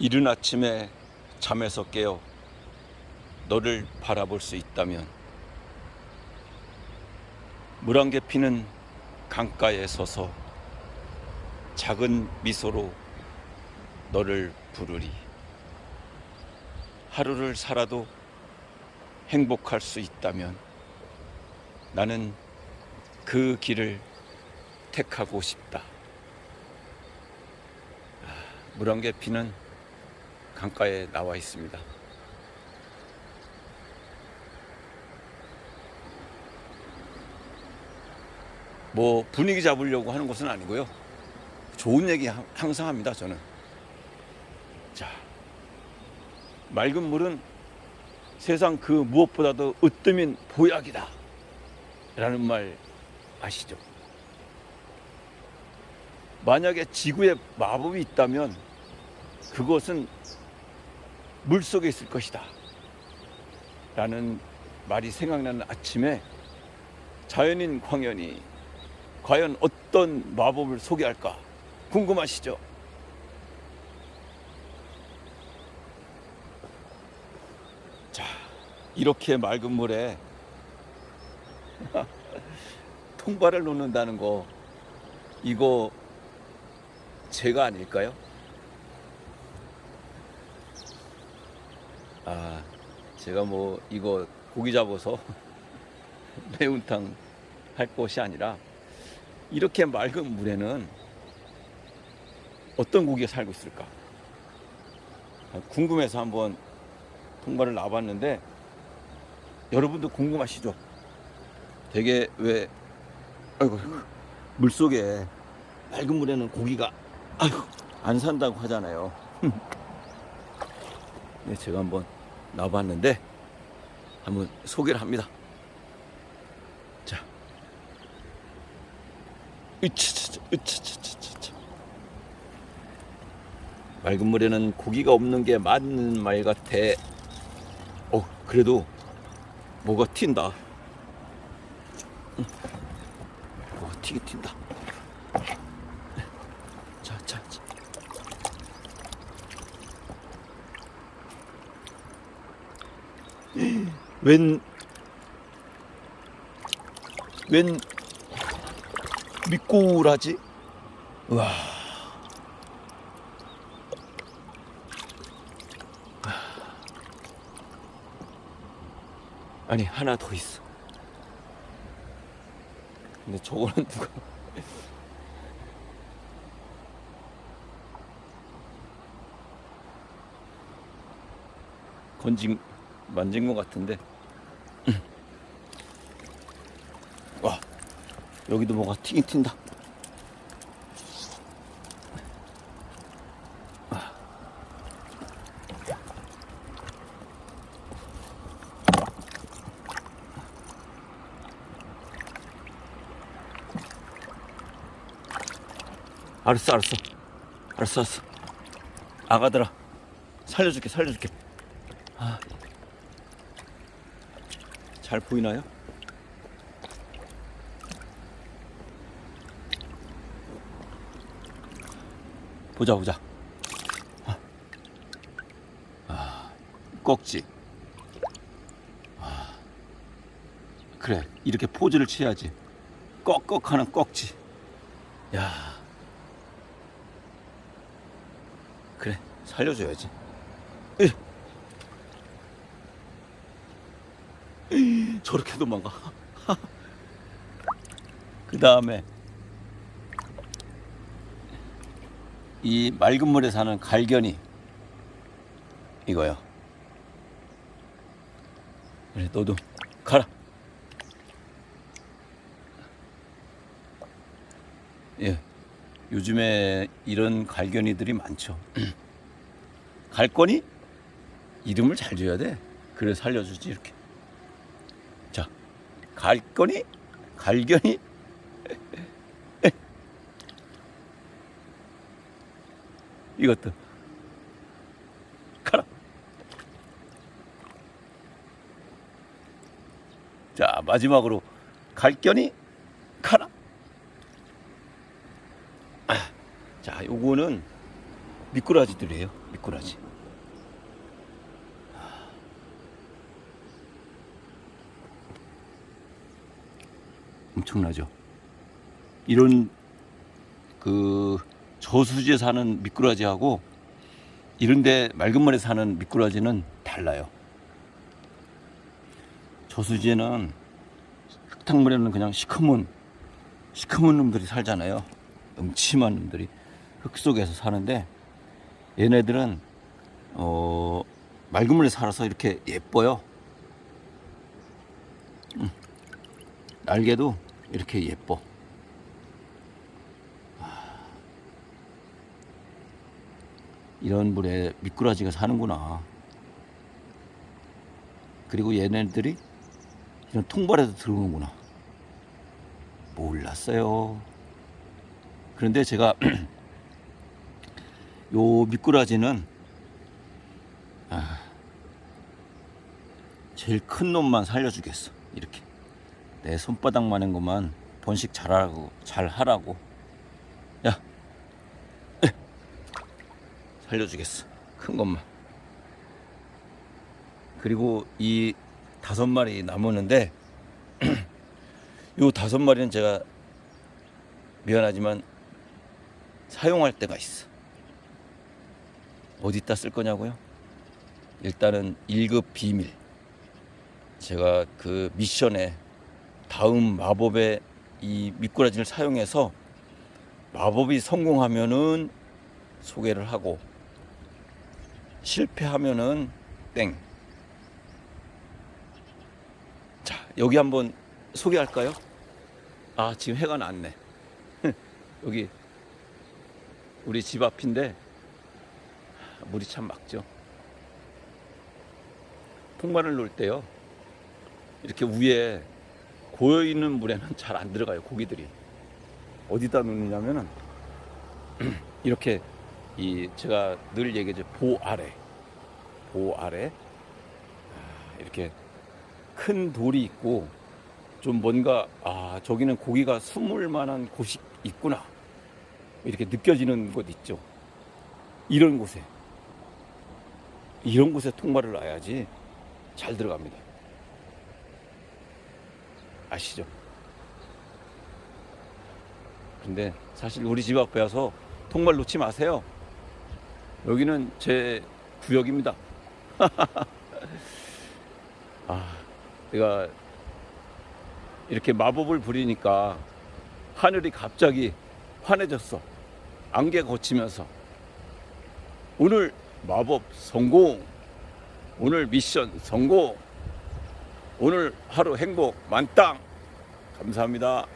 이른 아침에 잠에서 깨어 너를 바라볼 수 있다면 물안개 피는 강가에 서서 작은 미소로 너를 부르리. 하루를 살아도 행복할 수 있다면 나는 그 길을 택하고 싶다. 아, 물안개 피는 강가에 나와 있습니다. 뭐 분위기 잡으려고 하는 것은 아니고요. 좋은 얘기 하- 항상 합니다, 저는. 자, 맑은 물은 세상 그 무엇보다도 으뜸인 보약이다. 라는 말 아시죠? 만약에 지구에 마법이 있다면 그것은 물 속에 있을 것이다. 라는 말이 생각나는 아침에 자연인 광연이 과연 어떤 마법을 소개할까 궁금하시죠? 자, 이렇게 맑은 물에 통발을 놓는다는 거 이거 제가 아닐까요? 아, 제가 뭐 이거 고기 잡아서 매운탕 할 것이 아니라 이렇게 맑은 물에는 어떤 고기가 살고 있을까? 아, 궁금해서 한번 통발을 놔봤는데 여러분도 궁금하시죠? 되게 왜 아이고 물 속에 맑은 물에는 고기가 아이고 안 산다고 하잖아요. 네, 제가 한번 놔봤는데 한번 소개를 합니다. 자, 으차차차, 으차차차차. 맑은 물에는 고기가 없는 게 맞는 말 같아. 어, 그래도 뭐가 튄다. 응. 뭐가 튀긴 튄다. 자, 자, 자. 웬, 웬 미꾸라지? 와. 아니, 하나 더 있어. 근데 저거는 누가. 건진, 만진 것 같은데. 와, 여기도 뭐가 튀긴 튄다. 알았어, 알았어. 알았어, 알았어. 아가들아, 살려줄게, 살려줄게. 아. 잘 보이나요? 보자, 보자. 아, 아, 꺽지. 아, 그래, 이렇게 포즈를 취해야지. 꺽꺽하는 꺽지. 야. 그래, 살려줘야지. 에이. 에이, 저렇게 도망가. 그 다음에 이 맑은 물에 사는 갈견이 이거요. 그래, 너도 가라. 예, 요즘에 이런 갈견이들이 많죠. 갈거니 이름을 잘 줘야 돼. 그래 살려주지 이렇게. 자, 갈거니 갈견이 이것도 가라. 자 마지막으로 갈견이 가라. 아, 자 요거는 미꾸라지들이에요. 미꾸라지. 엄청나죠. 이런 그 저수지에 사는 미꾸라지하고 이런데 맑은 물에 사는 미꾸라지는 달라요. 저수지에는 흙탕물에는 그냥 시커먼 시커먼 놈들이 살잖아요. 음침한 놈들이 흙 속에서 사는데 얘네들은 어 맑은 물에 살아서 이렇게 예뻐요. 날개도 이렇게 예뻐. 이런 물에 미꾸라지가 사는구나. 그리고 얘네들이 이런 통발에도 들어오는구나. 몰랐어요. 그런데 제가 요 미꾸라지는 아, 제일 큰 놈만 살려주겠어. 이렇게 내 손바닥만한 것만 번식 잘하고 잘 하라고. 야, 에, 살려주겠어. 큰 것만. 그리고 이 다섯 마리 남았는데 요 다섯 마리는 제가 미안하지만 사용할 때가 있어. 어디다 쓸 거냐고요? 일단은 1급 비밀. 제가 그 미션에 다음 마법의 이 미꾸라지를 사용해서 마법이 성공하면은 소개를 하고 실패하면은 땡. 자, 여기 한번 소개할까요? 아, 지금 해가 났네. 여기 우리 집 앞인데 물이 참 맑죠. 통발을 놓을 때요. 이렇게 위에 고여 있는 물에는 잘 안 들어가요. 고기들이 어디다 놓느냐면은 이렇게 이 제가 늘 얘기하죠. 보 아래, 보 아래 아, 이렇게 큰 돌이 있고 좀 뭔가 아 저기는 고기가 숨을 만한 곳이 있구나 이렇게 느껴지는 곳 있죠. 이런 곳에 이런 곳에 통발을 놔야지 잘 들어갑니다. 아시죠? 근데 사실 우리 집 앞에 와서 통발 놓지 마세요. 여기는 제 구역입니다. 아, 내가 이렇게 마법을 부리니까 하늘이 갑자기 환해졌어. 안개 거치면서. 오늘 마법 성공. 오늘 미션 성공. 오늘 하루 행복 만땅. 감사합니다.